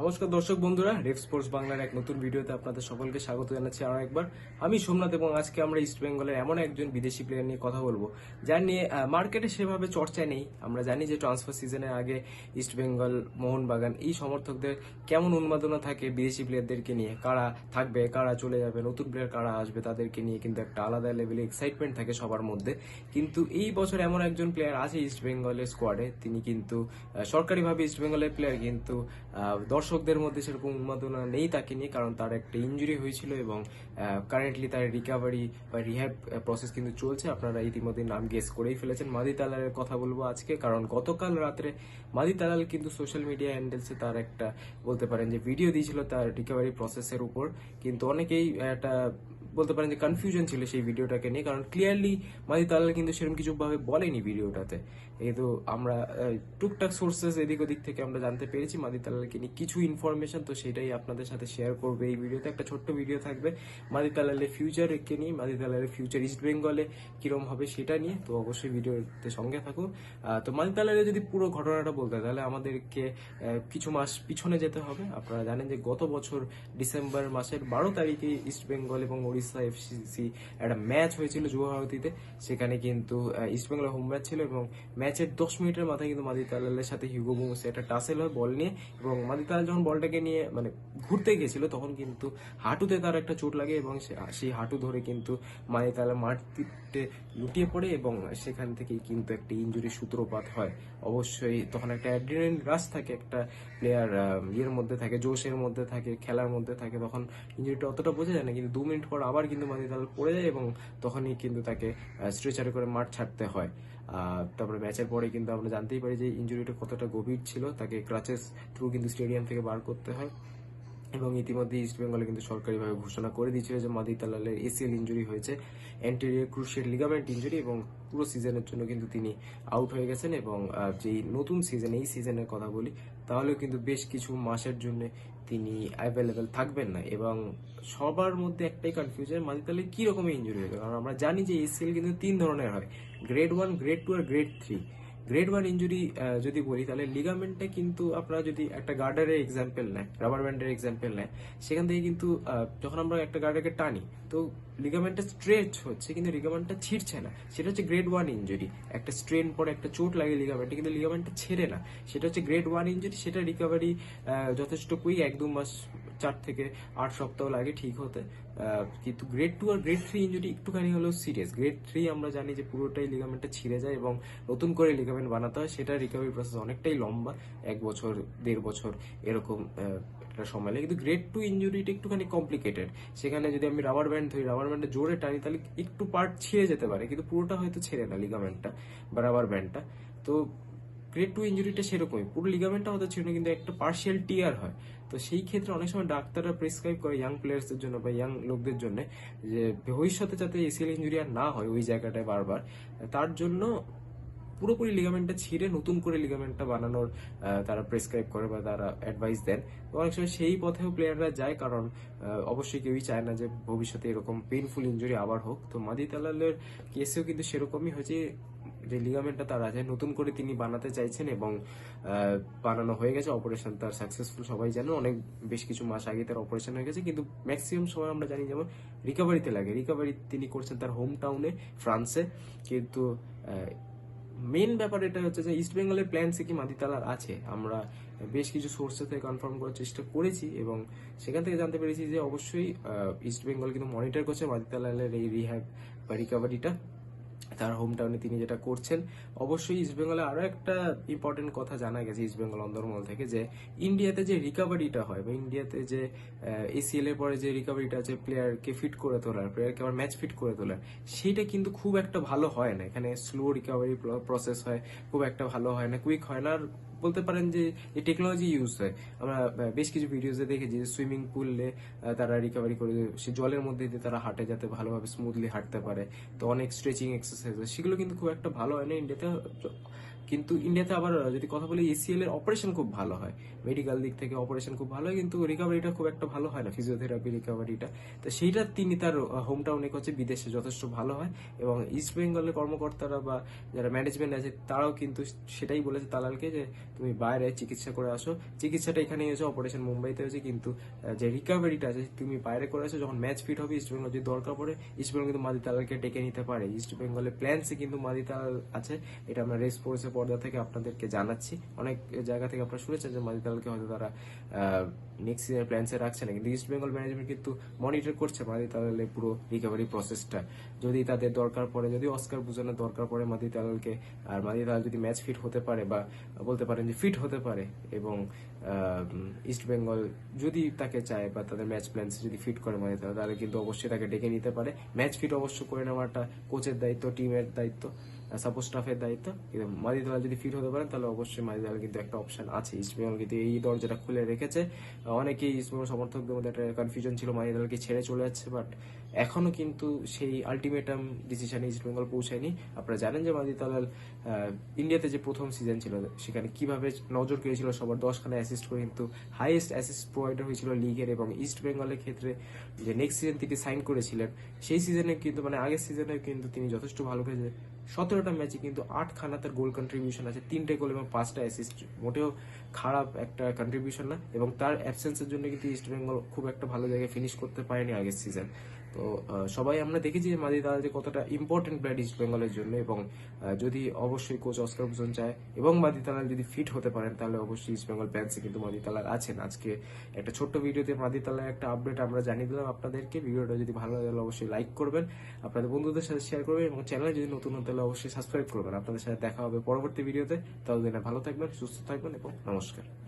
নমস্কার দর্শক বন্ধুরা রেফ স্পোর্টস বাংলার এক নতুন ভিডিওতে আপনাদের সকলকে স্বাগত জানাচ্ছি আরও একবার। আমি সোমনাথ এবং আজকে আমরা ইস্ট বেঙ্গলের এমন একজন বিদেশি প্লেয়ার নিয়ে কথা বলব, যার নিয়ে মার্কেটে সেভাবে চর্চা নেই। আমরা জানি যে ট্রান্সফার সিজনের আগে ইস্ট বেঙ্গল মোহনবাগান এই সমর্থকদের কেমন উন্মাদনা থাকে বিদেশি প্লেয়ারদেরকে নিয়ে? কারা থাকবে, কারা চলে যাবে, নতুন প্লেয়ার কারা আসবে তাদেরকে নিয়ে কিন্তু একটা আলাদা লেভেলে এক্সাইটমেন্ট থাকে সবার মধ্যে। কিন্তু এই বছর এমন একজন প্লেয়ার আছে ইস্ট বেঙ্গলের স্কোয়াডে তিনি কিন্তু সরকারিভাবে ইস্ট বেঙ্গলের প্লেয়ার কিন্তু দর্শকদের মধ্যে সেরকম উন্মাদনা নেই তাকে নিয়ে, কারণ তার একটা ইঞ্জুরি হয়েছিল এবং কারেন্টলি তার রিকাভারি বা রিহ্যাব প্রসেস কিন্তু চলছে। আপনারা ইতিমধ্যে নাম গেস করেই ফেলেছেন। মাদি তালালের কথা বলব আজকে, কারণ গতকাল রাত্রে মাদি তালাল কিন্তু সোশ্যাল মিডিয়া হ্যান্ডেলসে তার একটা বলতে পারেন যে ভিডিও দিয়েছিল তার রিকাভারি প্রসেসের উপর। কিন্তু অনেকেই একটা বলতে পারেন যে কনফিউশন ছিল সেই ভিডিওটাকে নিয়ে। কারণ ক্লিয়ারলি মাদি তালাল কিন্তু সেরকম কিছু ভাবে বলেনি ভিডিওটাতে। কিন্তু আমরা টুকটাক সোর্সেস এদিক ওদিক থেকে আমরা জানতে পেরেছি মাদি তালালকে নিয়ে কিছু ইনফরমেশন তো সেটাই আপনাদের সাথে শেয়ার করবে এই ভিডিওতে। একটা ছোট্ট ভিডিও থাকবে মাদি তালালের ফিউচারকে নিয়ে মাদি তালালের ফিউচার ইস্ট বেঙ্গলে কিরম হবে সেটা নিয়ে। তো অবশ্যই ভিডিওতে সঙ্গে থাকুন। তো মাদি তালালের যদি পুরো ঘটনাটা বলতে তাহলে আমাদেরকে কিছু মাস পিছনে যেতে হবে। আপনারা জানেন যে গত বছর ডিসেম্বর মাসের বারো তারিখে ইস্ট বেঙ্গল এবং ওড়িশা এফসিসি একটা ম্যাচ হয়েছিল যুবভারতীতে সেখানে কিন্তু আহ, ইস্ট বেঙ্গলের হোম ম্যাচ ছিল এবং ম্যাচের দশ মিনিটের মাথায় কিন্তু মাদি তালালের সাথে হিউগো বুমসে একটা টাসেল হয় বল নিয়ে এবং মাদি তালাল যখন বলটাকে নিয়ে মানে ঘুরতে গেছিল তখন কিন্তু হাঁটুতে তার একটা চোট লাগে এবং সেই হাঁটু ধরে কিন্তু মাদি তালা মাটিতে লুটিয়ে পড়ে এবং সেখান থেকেই কিন্তু একটা ইঞ্জুরি সূত্রপাত হয়। অবশ্যই তখন একটা অ্যাড্রিনালিন রাশ থাকে একটা প্লেয়ার ইয়ের মধ্যে থাকে জোশের মধ্যে থাকে খেলার মধ্যে থাকে তখন ইঞ্জুরিটা অতটা বোঝা যায় না কিন্তু দু মিনিট পর আবার কিন্তু মাদি তাল পড়ে যায় এবং তখনই কিন্তু তাকে স্ট্রেচারে করে মাঠ ছাড়তে হয়। তারপরে ম্যাচের পরে কিন্তু আমরা জানতেই পারি যে ইঞ্জুরিটা কতটা গভীর ছিল, তাকে ক্রাচেস থ্রু কিন্তু স্টেডিয়াম থেকে বার করতে হয় এবং ইতিমধ্যে ইস্ট বেঙ্গলে কিন্তু সরকারিভাবে ঘোষণা করে দিয়েছিল যে মাদি তালালের এসিএল ইঞ্জুরি হয়েছে অ্যান্টেরিয়ার ক্রুশিয়াল লিগামেন্ট ইঞ্জুরি এবং পুরো সিজনের জন্য কিন্তু তিনি আউট হয়ে গেছেন এবং যেই নতুন সিজন এই সিজনের কথা বলি, তাহলেও কিন্তু বেশ কিছু মাসের জন্য তিনি অ্যাভেলেবেল থাকবেন না এবং সবার মধ্যে একটাই কনফিউশন মাঝে তাহলে কি ইঞ্জুরি হয়েছে কারণ আমরা জানি যে এসিএল কিন্তু তিন ধরনের হয়। গ্রেড ওয়ান গ্রেড টু আর grade three grade one injury যদি বলি, তাহলে লিগামেন্টে কিন্তু আপনারা যদি একটা গার্ডারের এক্সাম্পল নেয় রাবার ব্যান্ডের এক্সাম্পল নেয়, সেখান থেকে কিন্তু যখন আমরা একটা গার্ডারকে টানি, তো লিগামেন্টটা স্ট্রেচ হচ্ছে, কিন্তু লিগামেন্টটা ছিঁড়ছে না। সেটা হচ্ছে গ্রেড ওয়ান ইঞ্জুরি একটা স্ট্রেন পরে একটা চোট লাগে লিগামেন্টে কিন্তু লিগামেন্টটা ছেড়ে না। সেটা হচ্ছে গ্রেড ওয়ান ইঞ্জুরি সেটা রিকভারি যথেষ্ট কুই এক দু মাস চার থেকে আট সপ্তাহ লাগে ঠিক হতে। কিন্তু গ্রেড টু আর গ্রেড থ্রি ইঞ্জুরি একটুখানি হলেও সিরিয়াস গ্রেড থ্রি আমরা জানি যে পুরোটাই লিগামেন্টটা ছিঁড়ে যায় এবং নতুন করে লিগামেন্ট বানাতে হয়, সেটা রিকভারি প্রসেস অনেকটাই লম্বা, এক বছর, দেড় বছর এরকম একটা সময় লাগে। কিন্তু গ্রেড টু ইঞ্জুরিটা একটুখানি কমপ্লিকেটেড সেখানে যদি আমি রাবার ব্যান্ড ধরি রাবার ব্যান্ডে জোরে টানি, তাহলে একটু পার্ট ছিঁড়ে যেতে পারে, কিন্তু পুরোটা হয়তো ছেড়ে না লিগামেন্টটা বা রাবার ব্যান্ডটা তো গ্রেড টু ইঞ্জুরিটা সেরকমই। পুরো লিগামেন্টটা হয়তো ছিল কিন্তু একটা পার্শিয়াল টিয়ার হয়। তো সেই ক্ষেত্রে অনেক সময় ডাক্তাররা প্রেসক্রাইব করে ইয়াং প্লেয়ার্সদের জন্য বা ইয়াং লোকদের জন্য যে, ভবিষ্যতে যাতে এসিএল ইঞ্জুরি আর না হয় ওই জায়গাটায় বারবার, তার জন্য পুরোপুরি লিগামেন্টটা ছিঁড়ে নতুন করে লিগামেন্টটা বানানোর তারা প্রেসক্রাইব করে বা তারা অ্যাডভাইস দেন। তো অনেক সময় সেই পথেও প্লেয়াররা যায় কারণ অবশ্যই কেউই চায় না যে ভবিষ্যতে এরকম পেইনফুল ইঞ্জুরি আবার হোক। তো মাদি তালালের কেসেও কিন্তু সেরকমই হয়েছে। যে লিগামেন্টটা তার আছে নতুন করে তিনি বানাতে চাইছেন এবং বানানো হয়ে গেছে অপারেশন তার সাকসেসফুল সবাই জানে, অনেক বেশ কিছু মাস আগে তার অপারেশন হয়ে গেছে, কিন্তু ম্যাক্সিমাম সময় আমরা জানি যেমন রিকভারিতে লাগে। রিকভারি তিনি করছেন তার হোম টাউনে ফ্রান্সে কিন্তু মেন ব্যাপার এটা হচ্ছে যে ইস্ট বেঙ্গলের প্ল্যান সে কি মাদিতালার আছে। আমরা বেশ কিছু সোর্সেস থেকে কনফার্ম করার চেষ্টা করেছি এবং সেখান থেকে জানতে পেরেছি যে অবশ্যই ইস্ট বেঙ্গল কিন্তু মনিটর করছে মাদিতালালের এই রিহ্যাব বা রিকভারিটা তার হোম টাউনে তিনি যেটা করছেন, অবশ্যই ইস্টবেঙ্গলে আরও আরও একটা ইম্পর্টেন্ট কথা জানা গেছে ইস্টবেঙ্গল অন্দরমহল থেকে যে ইন্ডিয়াতে যে রিকাভারিটা হয় বা ইন্ডিয়াতে যে এসিএল এর পরে যে রিকাভারিটা আছে প্লেয়ারকে ফিট করে তোলার প্লেয়ারকে আবার ম্যাচ ফিট করে তোলার সেটা কিন্তু খুব একটা ভালো হয় না। এখানে স্লো রিকাভারি প্রসেস হয়, খুব একটা ভালো হয় না কুইক হয় না। আর বলতে পারেন যে এই টেকনোলজি ইউজ হয়। আমরা বেশ কিছু ভিডিওসে দেখেছি যে সুইমিং পুলে তারা রিকভারি করে সে জলের মধ্যে দিয়ে তারা হাঁটে যাতে ভালোভাবে স্মুথলি হাঁটতে পারে। তো অনেক স্ট্রেচিং এক্সারসাইজ সেগুলো কিন্তু খুব একটা ভালো হয় না। ইন্ডিয়াতে কিন্তু ইন্ডিয়াতে আবার, যদি কথা বলি এসিএল এর অপারেশন খুব ভালো হয়। মেডিকেল দিক থেকে অপারেশন খুব ভালো হয়, কিন্তু রিকভারিটা খুব একটা ভালো হয় না ফিজিওথেরাপি রিকভারিটা তো সেইটা তিনি তার হোম টাউনে হচ্ছে বিদেশে যথেষ্ট ভালো হয় এবং ইস্ট বেঙ্গলের কর্মকর্তারা বা যারা ম্যানেজমেন্ট আছে, তারাও কিন্তু সেটাই বলেছে তালালকে যে, তুমি বাইরে চিকিৎসা করে আসো। চিকিৎসাটা এখানেই হয়েছে অপারেশন মুম্বাইতে হয়েছে, কিন্তু যে রিকভারিটা আছে, তুমি বাইরে করে আসো, যখন ম্যাচ ফিট হবে ইস্ট বেঙ্গল যদি দরকার পড়ে ইস্ট বেঙ্গল কিন্তু মাদি তালালকে ডেকে নিতে পারে। ইস্ট বেঙ্গলের প্ল্যান্সে কিন্তু মাদি তালাল আছে, এটা আমরা রেস ফোর্সের পর্দা থেকে আপনাদেরকে জানাচ্ছি। অনেক জায়গা থেকে আপনারা শুনেছেন যে মাদি তালালকে হয়তো তারা নেক্সট ইয়ার প্ল্যান্সে রাখছে না কিন্তু ইস্ট বেঙ্গল ম্যানেজমেন্ট কিন্তু মনিটর করছে মাদি তালালের পুরো রিকভারি প্রসেসটা যদি তাদের দরকার পড়ে, যদি অস্কার বুঝানোর দরকার পড়ে মাদি তালালকে আর মাদি তালাল যদি ম্যাচ ফিট হতে পারে বা বলতে পারেন যে ফিট হতে পারে এবং ইস্ট বেঙ্গল যদি তাকে চায় বা তাদের ম্যাচ প্ল্যান্স যদি ফিট করে তালাল তাহলে কিন্তু অবশ্যই তাকে ডেকে নিতে পারে। ম্যাচ ফিট অবশ্য করে নেওয়াটা কোচের দায়িত্ব টিমের দায়িত্ব। সাপোজ স্টাফের দায়িত্ব। কিন্তু মাদি দেওয়াল যদি ফিট হতে পারেন, তাহলে অবশ্যই মাদি দেওয়াল কিন্তু একটা অপশন আছে। ইসমিয়াল কিন্তু এই দরজাটা খুলে রেখেছে। অনেকেই ইসমিয়াল সমর্থকদের মধ্যে একটা কনফিউশন ছিল মাদি দেওয়ালকে ছেড়ে চলে যাচ্ছে বাট এখনও কিন্তু সেই আলটিমেটাম ডিসিশনে ইস্ট বেঙ্গল পৌঁছায়নি। আপনারা জানেন যে মাদি তালাল ইন্ডিয়াতে যে প্রথম সিজন ছিল, সেখানে কীভাবে নজর কেড়েছিল সবার দশখানা অ্যাসিস্ট করে, কিন্তু হাইয়েস্ট অ্যাসিস্ট প্রোভাইডার হয়েছিল লিগের এবং ইস্ট বেঙ্গলের ক্ষেত্রে যে নেক্সট সিজন তিনি সাইন করেছিলেন, সেই সিজনে কিন্তু মানে আগের সিজনে কিন্তু তিনি যথেষ্ট ভালো খেলেছে সতেরোটা ম্যাচে কিন্তু আটখানা তার গোল কন্ট্রিবিউশন আছে, তিনটে গোল এবং পাঁচটা অ্যাসিস্ট মোটেও খারাপ একটা কন্ট্রিবিউশন না, এবং তার অ্যাবসেন্সের জন্য কিন্তু ইস্ট বেঙ্গল খুব একটা ভালো জায়গায় ফিনিশ করতে পারেনি আগের সিজন তো সবাই আমরা দেখেছি যে মাদি দাদা যে কতটা ইম্পর্টেন্ট প্লেয়ার ইস্ট বেঙ্গলের জন্য এবং যদি অবশ্যই কোচ অস্কার ভূষণ চায় এবং মাদি তালাল যদি ফিট হতে পারেন, তাহলে অবশ্যই ইস্ট বেঙ্গল প্যান্সে কিন্তু মাদি তালাল আছেন। আজকে একটা ছোট্ট ভিডিওতে মাদি তালার একটা আপডেট আমরা জানিয়ে দিলাম আপনাদেরকে। ভিডিওটা যদি ভালো লাগে, তাহলে অবশ্যই লাইক করবেন, আপনাদের বন্ধুদের সাথে শেয়ার করবেন এবং চ্যানেলে যদি নতুন হতে তাহলে অবশ্যই সাবস্ক্রাইব করবেন। আপনাদের সাথে দেখা হবে পরবর্তী ভিডিওতে। ততদিনে ভালো থাকবেন, সুস্থ থাকবেন এবং নমস্কার।